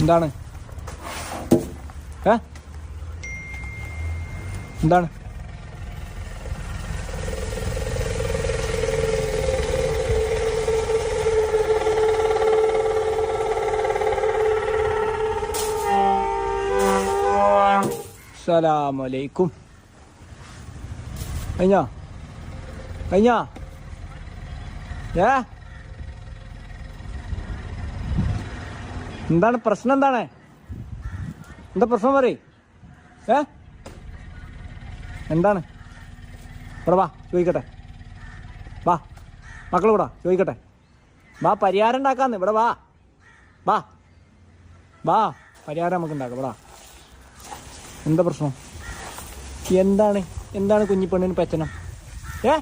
എന്താണ്? ഏ? എന്താണ്? സലാമലൈക്കും കഴിഞ്ഞോ? കഴിഞ്ഞോ? ഏ? എന്താണ് പ്രശ്നം എന്താണ്? എന്താ പ്രശ്നം പറ ഏ? എന്താണ്? ഇവിടെ വാ ചോദിക്കട്ടെ. വാ മക്കൾ കൂടാ ചോദിക്കട്ടെ. വാ പരിഹാരം ഉണ്ടാക്കാന്ന്. ഇവിടെ വാ. വാ. വാ പരിഹാരം നമുക്ക് ഉണ്ടാക്കാം. ഇവിടെ. എന്താ പ്രശ്നം? എന്താണ്? എന്താണ് കുഞ്ഞിപ്പെണ്ണിന് പറ്റണം? ഏ?